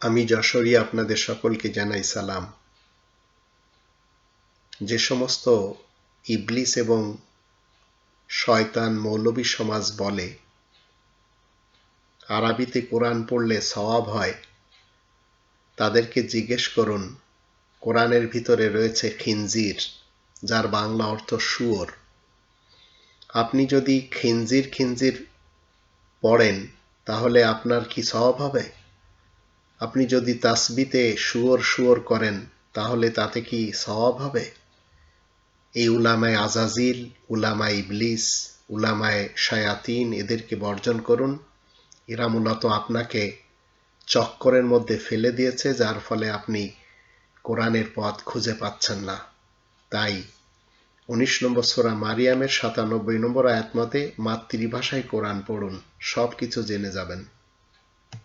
আমি যশোরী আপনাদের সকলকে জানাই সালাম। যে সমস্ত ইবলিস এবং শয়তান মৌলবী সমাজ বলে, আরবিতে কোরআন পড়লে সওয়াব হয়, তাদেরকে জিজ্ঞেস করুন, কোরআনের ভিতরে রয়েছে খিনজির, যার বাংলা অর্থ শুয়োর। আপনি যদি খিনজির খিনজির পড়েন, তাহলে আপনার কি সওয়াব হবে? আপনি যদি তাসবিতে শুয়োর শুয়োর করেন, তাহলে তাতে কি সওয়াব হবে? এই উলামায় আজাজিল, উলামায় ইবলিস, উলামায় শায়াতিন এদেরকে বর্জন করুন। এরা মূলত আপনাকে চক্করের মধ্যে ফেলে দিয়েছে, যার ফলে আপনি কোরআনের পথ খুঁজে পাচ্ছেন না। তাই উনিশ নম্বর সোরা মারিয়ামের সাতানব্বই নম্বর আয়াত মতে, মাতৃভাষায় কোরআন পড়ুন সব কিছু জেনে যাবেন।